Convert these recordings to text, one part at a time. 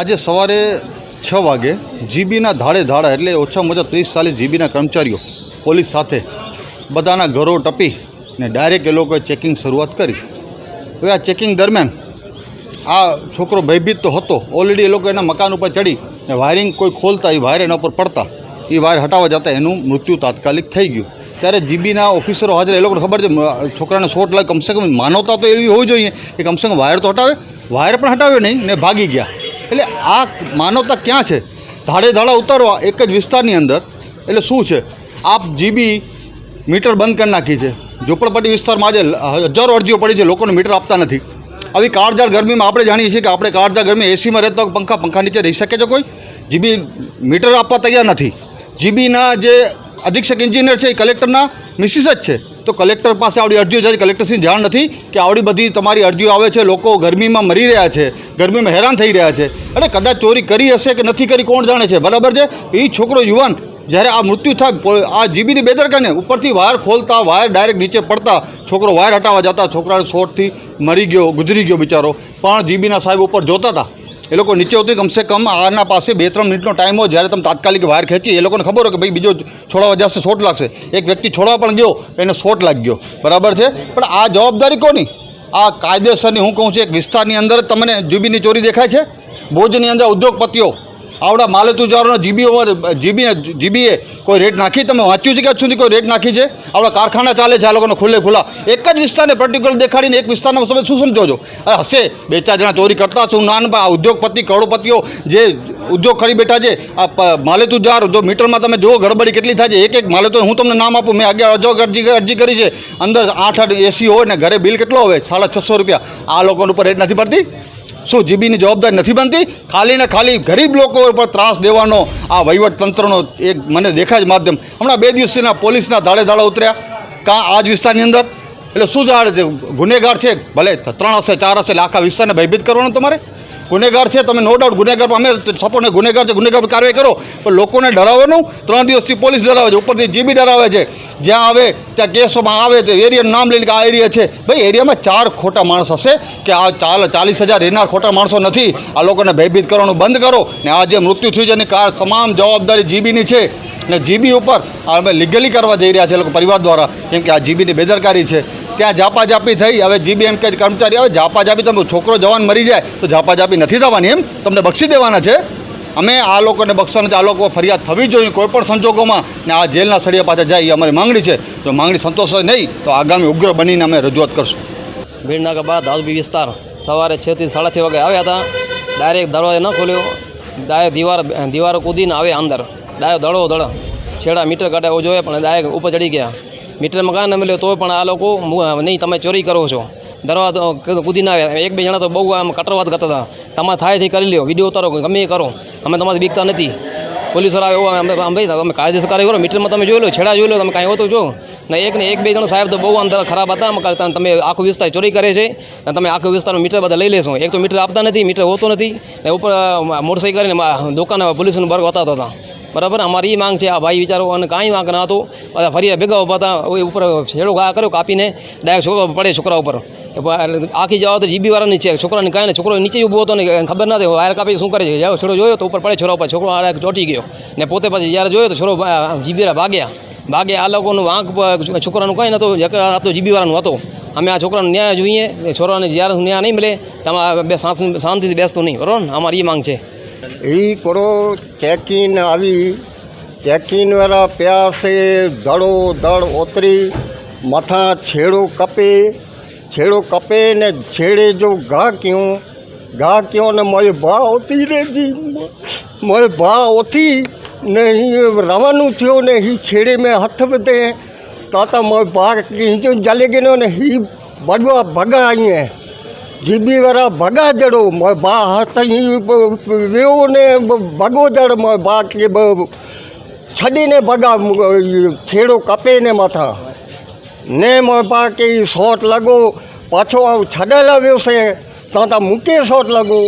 આજે સવારે છ વાગે જીબીના ધાડે ધાડા એટલે ઓછામાં ઓછા ત્રીસ ચાલીસ જીબીના કર્મચારીઓ પોલીસ સાથે બધાના ઘરો ટપી ને ડાયરેક્ટ એ લોકોએ ચેકિંગ શરૂઆત કરી. હવે આ ચેકિંગ દરમિયાન આ છોકરો ભયભીત તો હતો. ઓલરેડી એ લોકો એના મકાન ઉપર ચડી ને વાયરિંગ કોઈ ખોલતા એ વાયર એના ઉપર પડતા. એ વાયર હટાવવા જતાં એનું મૃત્યુ તાત્કાલિક થઈ ગયું. ત્યારે જીબીના ઓફિસરો હાજર એ લોકોને ખબર છે છોકરાને શોટ લાગે, કમસે કમ માનવતા તો એવી હોવી જોઈએ કે કમસે કમ વાયર તો હટાવે. વાયર પણ હટાવ્યો નહીં ને ભાગી ગયા. એટલે આ માનવતા ક્યાં છે? ધાડે ધાડા ઉતારવા એક જ વિસ્તારની અંદર. એટલે શું છે? આપ જીબી મીટર બંધ કરી નાખી છે. ઝોપડપટ્ટી વિસ્તારમાં આજે હજારો અરજીઓ પડી છે, લોકોને મીટર આપતા નથી. આવી કાળજાળ ગરમીમાં આપણે જાણીએ છીએ કે આપણે કાળજાળ ગરમી એસીમાં રહેતા પંખા પંખા નીચે રહી શકે છે કોઈ? જીબી મીટર આપવા તૈયાર નથી. જીબીના જે અધિક્ષક એન્જિનિયર છે, એ કલેક્ટરના મિસિસ જ છે. તો કલેક્ટર પાસે આવડી અરજીઓ જાય કલેક્ટરશ્રીને જાણ નથી કે આવડી બધી તમારી અરજીઓ આવે છે. લોકો ગરમીમાં મરી રહ્યા છે. ગરમીમાં હેરાન થઈ રહ્યા છે. અને કદાચ ચોરી કરી હશે કે નથી કરી કોણ જાણે છે. બરાબર છે? એ છોકરો યુવાન જ્યારે આ મૃત્યુ થાય આ જીબીની બેદરકાને ઉપરથી વાયર ખોલતા, વાયર ડાયરેક્ટ નીચે પડતા, છોકરો વાયર હટાવવા જતા, છોકરાને શોર્ટથી મરી ગયો, ગુજરી ગયો બિચારો. પણ જીબીના સાહેબ ઉપર જોતા હતા એ લોકો નીચે ઉતરી કમસે કમ આના પાસે બે ત્રણ મિનિટનો ટાઈમ હોય જ્યારે તમે તાત્કાલિક વાયર ખેંચી એ લોકોને ખબર હોય કે ભાઈ બીજો છોડાવવા જશે શોટ લાગશે. એક વ્યક્તિ છોડવા પણ ગયો, એને શોટ લાગી ગયો. બરાબર છે? પણ આ જવાબદારી કોની? આ કાયદેસરની હું કહું છું, એક વિસ્તારની અંદર તમને જુબીની ચોરી દેખાય છે? ભુજની અંદર ઉદ્યોગપતિઓ આવડા માલેતુજારોના જીબીઓ જીબી જીબીએ કોઈ રેટ નાખી? તમે વાંચ્યું છે કે સુધી કોઈ રેટ નાખી છે? આવડા કારખાના ચાલે છે, આ લોકોને ખુલ્લે ખુલ્લા. એક જ વિસ્તારને પર્ટિક્યુલર દેખાડીને એક વિસ્તારમાં તમે શું સમજો છો? હશે. બે ચાર જણા ચોરી કરતા હશે નાન આ ઉદ્યોગપતિ, કરોડપતિઓ જે ઉદ્યોગ કરી બેઠા છે, આ માલેતુજાર, જો મીટરમાં તમે જુઓ ગડબડી કેટલી થાય છે. એક એક માલેતુ, હું તમને નામ આપું, મેં અગિયાર અજોગ અરજી અરજી કરી છે. અંદર આઠ આઠ એસી હોય ને, ઘરે બિલ કેટલો હોય સાડા છસો રૂપિયા. આ લોકોની ઉપર રેટ નથી પડતી? શું જીબીની જવાબદારી નથી બનતી? ખાલી ને ખાલી ગરીબ લોકો ઉપર ત્રાસ દેવાનો આ વહીવટ તંત્રનો એક મને દેખાય જ માધ્યમ. હમણાં બે દિવસના પોલીસના ધાડે દાડા ઉતર્યા. કાં આ જ વિસ્તારની અંદર? એટલે શું જાણે ગુનેગાર છે? ભલે ત્રણ હશે, ચાર હશે, એટલે આખા વિસ્તારને ભયભીત કરવાનો તમારે? ગુનેગાર છે, તમે નો ડાઉટ ગુનેગાર, અમે સપોર્ટ ગુનેગાર છે, ગુનેગાર કાર્યવાહી કરો. પણ લોકોને ડરાવવાનું, ત્રણ દિવસથી પોલીસ ડરાવે છે, ઉપરથી જીબી ડરાવે છે. જ્યાં આવે, ત્યાં કેસોમાં આવે તો એરિયાનું નામ લઈને કે આ એરિયા છે. ભાઈ, એરિયામાં ચાર ખોટા માણસ હશે કે આ ચાલ ચાલીસ હજાર રહેનાર ખોટા માણસો નથી. આ લોકોને ભયભીત કરવાનું બંધ કરો. ને આ જે મૃત્યુ થયું છે, એની કાર તમામ જવાબદારી જીબીની છે. ને જીબી ઉપર અમે લીગલી કરવા જઈ રહ્યા છે લોકો પરિવાર દ્વારા. કેમ કે આ જીબીની બેદરકારી છે. ત્યાં ઝાપાઝાપી થઈ. હવે જીબી એમ કે કર્મચારી આવે, ઝાપાઝાપી તમે છોકરો જવાન મરી જાય, તો ઝાપાઝાપી નથી થવાની એમ. તમને બક્ષી દેવાના છે. અમે આ લોકોને બક્ષવાના છે, આ લોકો ફરિયાદ થવી જોઈએ કોઈ પણ સંજોગોમાં. ને આ જેલના સળિયા પાછા જાય એ અમારી માંગણી છે. જો માંગણી સંતોષ નહીં, તો આગામી ઉગ્ર બનીને અમે રજૂઆત કરશું. ભીડનાકા બાદ દાઉદબી વિસ્તાર સવારે છથી સાડા છ વાગે આવ્યા હતા. ડાયરેક્ટ દરવાજો ન ખોલ્યો. ડાયરેક્ટ દીવાર, દીવારો કૂદીને આવે અંદર. ડાયો દડો દડો. છેડા મીટર કાઢે જોઈએ પણ ડાયરેક્ટ ઉપર ચડી ગયા. મીટરમાં મકાન ન મળ્યો તો પણ આ લોકો નહીં, તમે ચોરી કરો છો. દરવાજો કૂદી ના આવ્યા. એક બે જણા તો બહુ આમ કટરવાદ કરતા હતા. તમારે થાયથી કરી લ્યો, વીડિયો ઉતારો ગમે એ કરો. અમે તમારી બીકતા નથી. પોલીસ આવે એવો અમે ભાઈ, તમે કાયદેસર કાર્ય કરો, મીટરમાં તમે જોઈ લો, છેડા જોઈ લો, તમે કાંઈ હોતું જો. ને એક ને એક બે જણ સાહેબ તો બહુ અંદર ખરાબ હતા કરતા તમે આખો વિસ્તાર ચોરી કરે છે, અને તમે આખો વિસ્તારનું મીટર બધા લઈ લેશો. એક તો મીટર આપતા નથી, મીટર હોતો નથી, ને ઉપર મોટરસાઇકલ કરીને દુકાન, પોલીસનું વર્ગ હોતા હતા. બરાબર? અમારી એ માંગ છે, આ ભાઈ વિચારો અને કાંઈ માંગ ન હતો. ફરી ભેગા ઊભા હતા ઉપર છેડો ઘા કર્યો, કાપીને ડાયરેક્ટ છોકરો પડે, છોકરા ઉપર. આખી જવા આખી જવાબદારી જીબી વાળાની છે. છોકરાને કાંઈ છોકરો નીચે ઊભો હતો ને ખબર નથી વાયર કાપી શું કરે છે? જ્યારે છોડો જોયો તો ઉપર પડે છોરા ઉપર. છોકરો આ ચોટી ગયો. ને પોતે પછી જ્યારે જોયો તો છોરો જીબી ભાગ્યા. ભાગે આ લોકોનું વાંક છોકરાનું કંઈ નહોતું આ તો જીબી વાળાનું હતો. અમે આ છોકરાને ન્યાય જોઈએ. છોરાને જ્યારે ન્યાય નહીં મળે તમારે બે શાંતિ- શાંતિથી બેસતું નહીં. બરાબર? અમારી એ માંગ છે. એ કરો, ચેકિન આવી. ચેકિન વાળા પ્યાસે દડો દળ ઓતરી, મથા છેડો કપે. છેડો કપે ને છેડે જો ઘા ક્યું, ઘા ક્યો ને મોય ભા ઓતી રે જી મોય ભા ઓતી ને રવાનું થયો ને હી છેડે મેં હથ બધે. તો મોય ભા હિંચો જલે ગયો ને હી બડવા ભગા અહીંયા જીબી વાળા ભગા જડો બા હાથી વેવને ભગો જડ બા કે છડીને ભગા છેડો કપે ને માથા. ને બા કે શોટ લગો, પાછો આવ છડેલ આવ્યો છે, ત્યાં ત્યાં મૂકે શોટ લગો.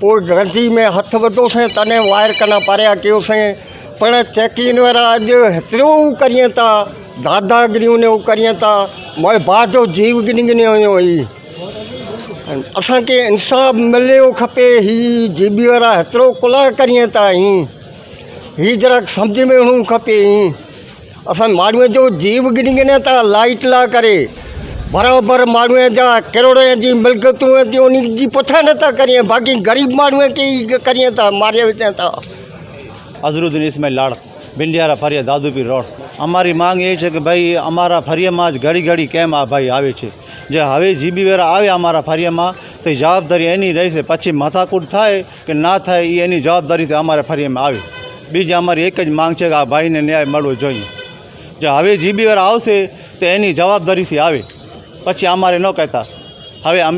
પોઈ ગંજી મેં હથ વધો છે, તને વાયર કના પાર્યા કયો છે. પણ ચેકીન વાળા આજે હેતરું કરીએ તા, દાદાગીરીઓને એવું કરીએ તા. મારે બા જો જીવ ગીની ગણી હોય असांखे इंसाफ़ु मिलियो खपे हीअ जीबी वारा हेतिरो कुला करियूं था हीअं हीअ जरा सम्झ में हुअणु खपे ई असां माण्हूअ जो जीव गिनी गिने था लाइट ला करे बराबरि माण्हूअ जा किरोड़नि जी मिल्कतूं थियूं उन जी पुठियां नथा करियूं बाक़ी ग़रीब माण्हूअ खे ई करीअं था मारे विझनि था अज़रुद्दीन इसमें लाड़ બિંડિયારા ફરિયા દાદુપીર રોડ. અમારી માંગ એ છે કે ભાઈ, અમારા ફરિયામાં જ ઘડી ઘડી કેમ આ ભાઈ આવે છે. જે હવે જીબી વેરા આવે અમારા ફરિયામાં, તો જવાબદારી એની રહેશે. પછી માથાકૂટ થાય કે ના થાય એ એની જવાબદારીથી અમારા ફરિયામાં આવે. બીજી અમારી એક જ માંગ છે કે આ ભાઈને ન્યાય મળવો જોઈએ. જે હવે જીબી વેરા આવશે, તો એની જવાબદારીથી આવે. પછી અમારે ન કહેતા. હવે અમે